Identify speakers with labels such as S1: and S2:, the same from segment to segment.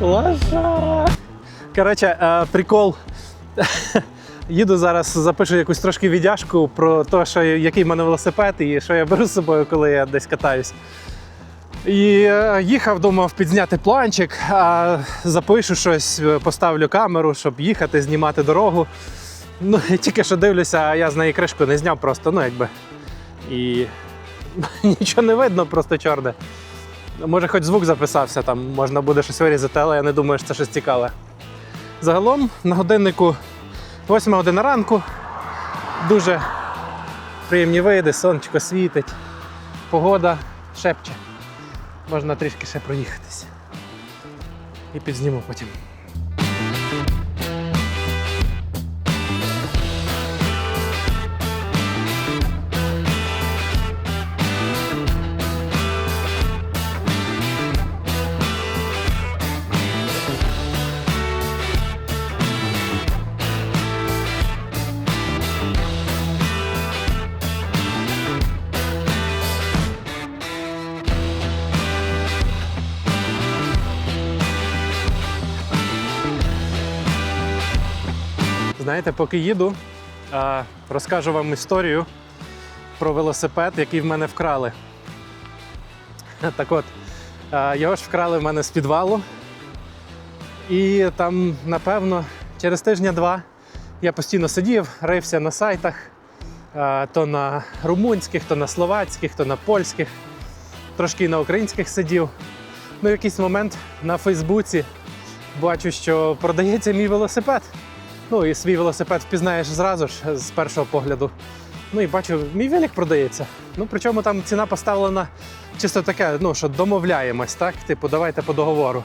S1: Лошара. Коротше, е, прикол. Їду зараз, запишу якусь трошки віддяжку про те, що, який в мене велосипед і що я беру з собою, коли я десь катаюсь. І е, їхав, думав підзняти планчик, а запишу щось, е, поставлю камеру, щоб їхати, знімати дорогу. Ну, тільки що дивлюся, а я з неї кришку не зняв просто, ну якби. І нічого не видно, просто чорне. Може, хоч звук записався, там можна буде щось вирізати, але я не думаю, що це щось цікаве. Загалом на годиннику 8 година ранку. Дуже приємні види, сонечко світить, погода шепче. Можна трішки ще проїхатись. І підзніму потім. Знаєте, поки їду, розкажу вам історію про велосипед, який в мене вкрали. Так от, його ж вкрали в мене з підвалу. І там, напевно, через тижня-два я постійно сидів, рився на сайтах, то на румунських, то на словацьких, то на польських, трошки і на українських сидів. Ну, в якийсь момент на Фейсбуці бачу, що продається мій велосипед. Ну і свій велосипед впізнаєш зразу ж з першого погляду. Ну і бачу, мій велик продається. Ну причому там ціна поставлена чисто таке, ну що домовляємось, так? Типу, давайте по договору.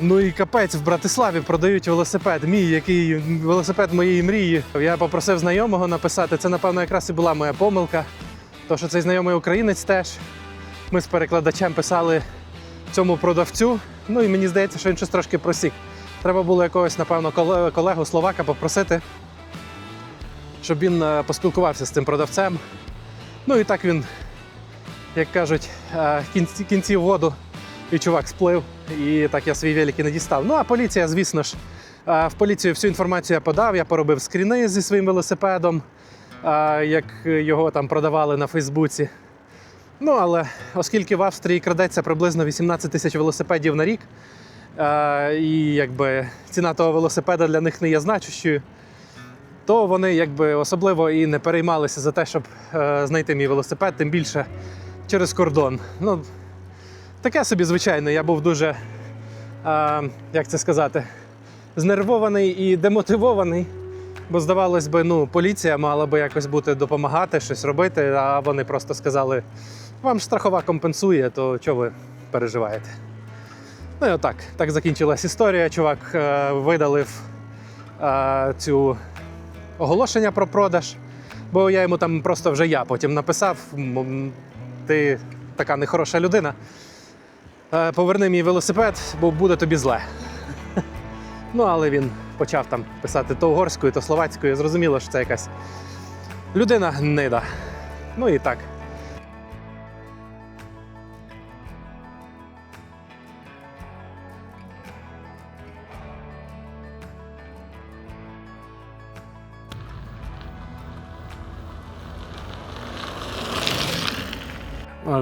S1: Ну і капець в Братиславі продають велосипед. Мій, який велосипед моєї мрії. Я попросив знайомого написати. Це, напевно, якраз і була моя помилка. То, що цей знайомий українець теж. Ми з перекладачем писали цьому продавцю. Ну і мені здається, що він щось трошки просік. Треба було якогось, напевно, колегу словака попросити, щоб він е, поспілкувався з цим продавцем. Ну і так він, як кажуть, е, кінці, кінці воду, і чувак сплив, і так я свій велик і не дістав. Ну а поліція, звісно ж, е, в поліцію всю інформацію я подав, я поробив скріни зі своїм велосипедом, як його там продавали на Фейсбуці. Ну, але оскільки в Австрії крадеться приблизно 18 тисяч велосипедів на рік, і якби ціна того велосипеда для них не є значущою, то вони якби особливо і не переймалися за те, щоб е, знайти мій велосипед, тим більше через кордон. Ну, таке собі, звичайно, я був дуже, е, як це сказати, знервований і демотивований. Бо здавалось би, ну, поліція мала би якось бути допомагати, щось робити, а вони просто сказали: вам ж страхова компенсує, то чого ви переживаєте? Ну і отак. Так закінчилась історія. Чувак е, видалив е, цю оголошення про продаж, бо я йому там просто вже я потім написав: «М, м, ти така нехороша людина. Е, поверни мій велосипед, бо буде тобі зле. Ну, але він почав там писати то угорською, то словацькою. Зрозуміло, що це якась людина гнида. Ну і так.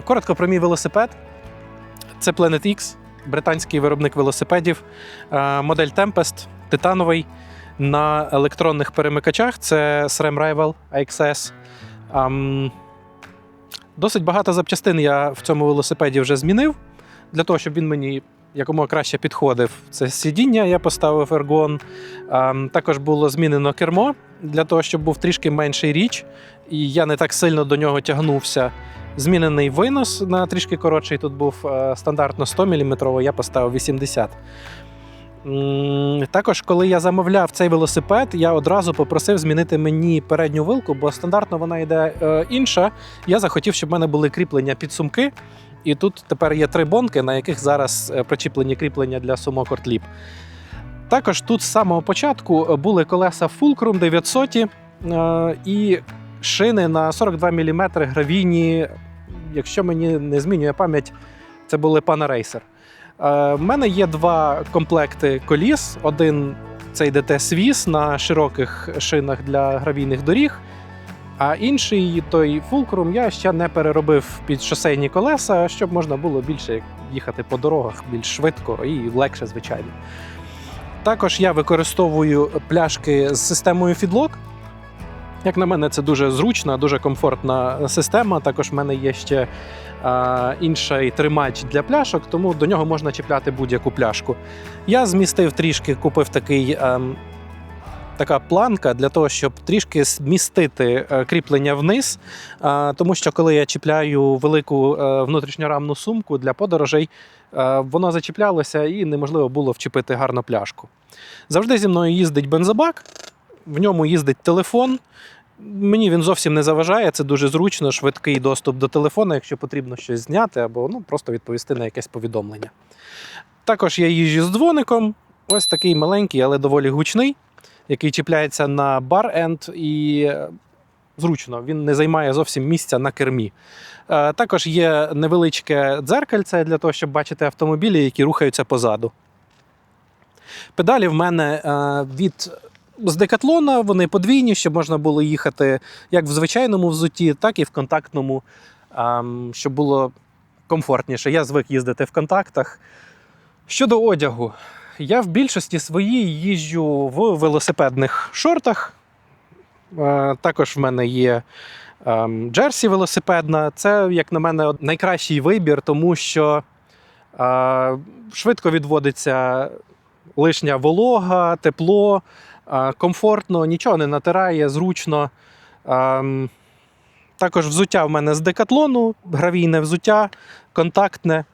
S1: Коротко про мій велосипед. Це Planet X, британський виробник велосипедів. Е, Модель Tempest, титановий на електронних перемикачах. Це SRAM Rival AXS. Досить багато запчастин я в цьому велосипеді вже змінив для того, щоб він мені якомога краще підходив. Це сидіння, я поставив ергон. Також було змінено кермо для того, щоб був трішки менший річ, і я не так сильно до нього тягнувся. Змінений винос на трішки коротший. Тут був е, стандартно 100 мм, я поставив 80 М, Також, коли я замовляв цей велосипед, я одразу попросив змінити мені передню вилку, бо стандартно вона йде е, інша. Я захотів, щоб в мене були кріплення під сумки. І тут тепер є три бонки, на яких зараз е, причіплені кріплення для сумок Ortlib. Також тут з самого початку були колеса Fulcrum 900 е, і шини на 42 мм гравійні, якщо мені не змінює пам'ять, Це були Panaracer. Е, В мене є два комплекти коліс. Один цей ДТ Свіс на широких шинах для гравійних доріг. А інший той Fulcrum я ще не переробив під шосейні колеса, щоб можна було більше їхати по дорогах більш швидко і легше, звичайно. Також я використовую пляшки з системою Feedlock. Як на мене, це дуже зручна, дуже комфортна система. Також в мене є ще е, інший тримач для пляшок, тому до нього можна чіпляти будь-яку пляшку. Я змістив трішки, купив такий. ем, Така планка для того, щоб трішки змістити е, кріплення вниз, тому що коли я чіпляю велику е, внутрішньорамну сумку для подорожей, е, воно зачіплялося і неможливо було вчепити гарно пляшку. Завжди зі мною їздить бензобак, в ньому їздить телефон. Мені він зовсім не заважає, це дуже зручно, швидкий доступ до телефона, якщо потрібно щось зняти або ну, просто відповісти на якесь повідомлення. Також я їжджу з дзвоником, ось такий маленький, але доволі гучний, який чіпляється на бар-енд і е, зручно, він не займає зовсім місця на кермі. Е, Також є невеличке дзеркальце для того, щоб бачити автомобілі, які рухаються позаду. Педалі в мене е, від з декатлона, вони подвійні, щоб можна було їхати як в звичайному взутті, так і в контактному, ем, щоб було комфортніше. Я звик їздити в контактах. Щодо одягу, я в більшості своїй їжджу в велосипедних шортах. Е, Також в мене є ем, джерсі велосипедна. Це, як на мене, найкращий вибір, тому що е, швидко відводиться лишня волога, тепло, комфортно, нічого не натирає, зручно. Також взуття в мене з декатлону, гравійне взуття, контактне.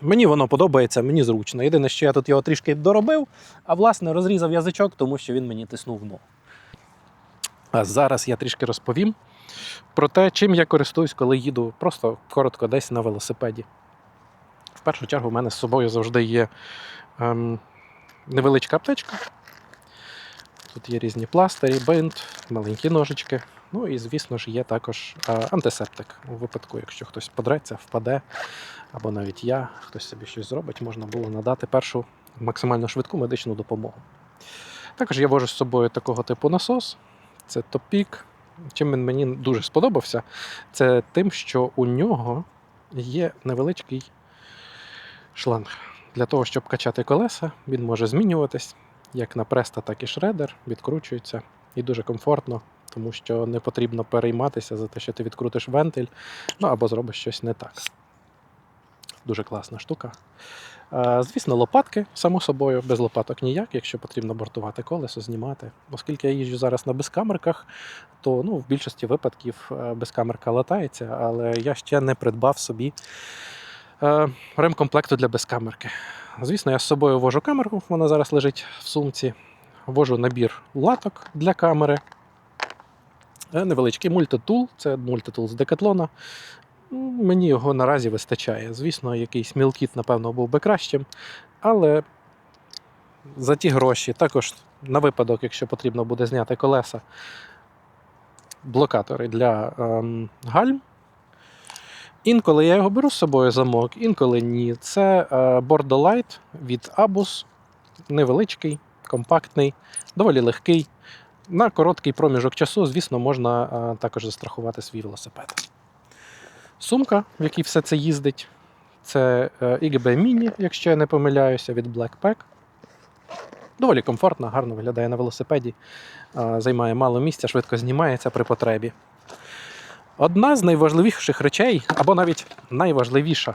S1: Мені воно подобається, мені зручно. Єдине, що я тут його трішки доробив, а власне розрізав язичок, тому що він мені тиснув ногу. А зараз я трішки розповім про те, чим я користуюсь, коли їду просто коротко десь на велосипеді. В першу чергу, в мене з собою завжди є ем, невеличка аптечка. Тут є різні пластирі, бинт, маленькі ножички. Ну і, звісно ж, є також е, антисептик. У випадку, якщо хтось подреться, впаде, або навіть я, хтось собі щось зробить, можна було надати першу максимально швидку медичну допомогу. Також я вожу з собою такого типу насос. Це топік. Чим він мені дуже сподобався, це тим, що у нього є невеличкий шланг. Для того, щоб качати колеса, він може змінюватись як на преста, так і шредер, відкручується і дуже комфортно, тому що не потрібно перейматися за те, що ти відкрутиш вентиль, ну або зробиш щось не так. Дуже класна штука. Звісно, лопатки, само собою, без лопаток ніяк, якщо потрібно бортувати колесо, знімати. Оскільки я їжджу зараз на безкамерках, то ну, в більшості випадків е, безкамерка латається, але я ще не придбав собі е, ремкомплекту для безкамерки. Звісно, я з собою вожу камеру, вона зараз лежить в сумці. Вожу набір латок для камери. Е, Невеличкий мультитул, це мультитул з декатлона. Мені його наразі вистачає. Звісно, якийсь мілкіт, напевно, був би кращим. Але за ті гроші, також на випадок, якщо потрібно буде зняти колеса, блокатори для ем, гальм. Інколи я його беру з собою замок, інколи ні. Це е, Bordo Light від Abus. Невеличкий, компактний, доволі легкий. На короткий проміжок часу, звісно, можна е, також застрахувати свій велосипед. Сумка, в якій все це їздить, це е, IGB Mini, якщо я не помиляюся, від Blackpack. Доволі комфортно, гарно виглядає на велосипеді, е, займає мало місця, швидко знімається при потребі. Одна з найважливіших речей, або навіть найважливіша,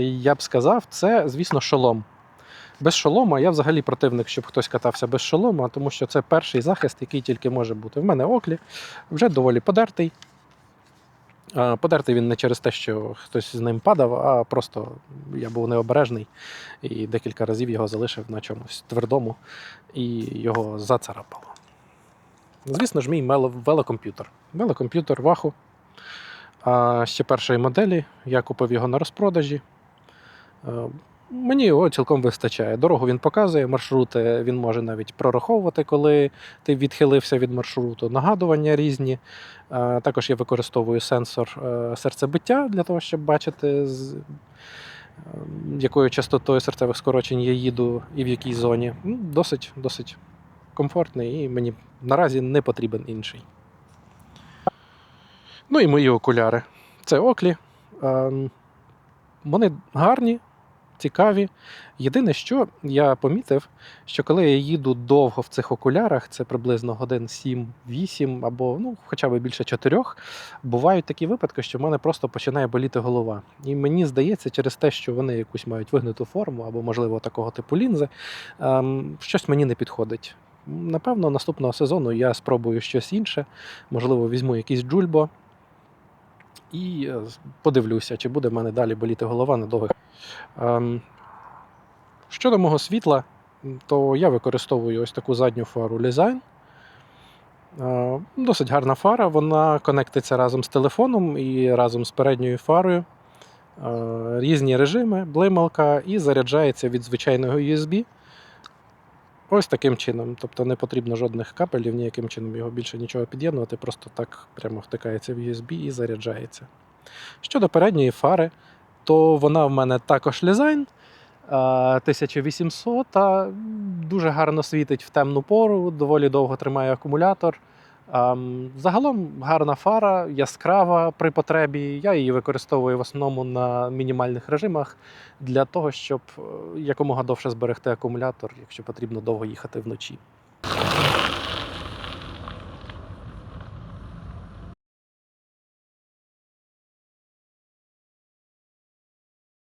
S1: я б сказав, це, звісно, шолом. Без шолома я взагалі противник, щоб хтось катався без шолома, тому що це перший захист, який тільки може бути. В мене оклі вже доволі подертий. Подертий він не через те, що хтось з ним падав, а просто я був необережний і декілька разів його залишив на чомусь твердому і його зацарапало. Звісно ж, мій велокомп'ютер. Велокомп'ютер Ваху. А ще першої моделі. Я купив його на розпродажі. Е, Мені його цілком вистачає. Дорогу він показує, маршрути він може навіть прораховувати, коли ти відхилився від маршруту, нагадування різні. Е, Також я використовую сенсор е, серцебиття для того, щоб бачити, з якою частотою серцевих скорочень я їду і в якій зоні. Ну, Досить, досить комфортний і мені наразі не потрібен інший. Ну і мої окуляри. Це оклі. Ем, Вони гарні, цікаві. Єдине, що я помітив, що коли я їду довго в цих окулярах, це приблизно годин 7-8 або ну, хоча б більше 4, бувають такі випадки, що в мене просто починає боліти голова. І мені здається, через те, що вони якусь мають вигнуту форму, або, можливо, такого типу лінзи, ем, щось мені не підходить. Напевно, наступного сезону я спробую щось інше, можливо, візьму якийсь джульбо і е, подивлюся, чи буде в мене далі боліти голова на довгих. Ем, щодо мого світла, то я використовую ось таку задню фару Lizine. Е, Досить гарна фара, вона конектиться разом з телефоном і разом з передньою фарою. Е, Різні режими, блималка і заряджається від звичайного USB. Ось таким чином. Тобто не потрібно жодних капелів, ніяким чином його більше нічого під'єднувати, просто так прямо втикається в USB і заряджається. Щодо передньої фари, то вона в мене також е, 1800, а дуже гарно світить в темну пору, доволі довго тримає акумулятор. Ем, Загалом гарна фара, яскрава при потребі. Я її використовую в основному на мінімальних режимах для того, щоб е, якомога довше зберегти акумулятор, якщо потрібно довго їхати вночі.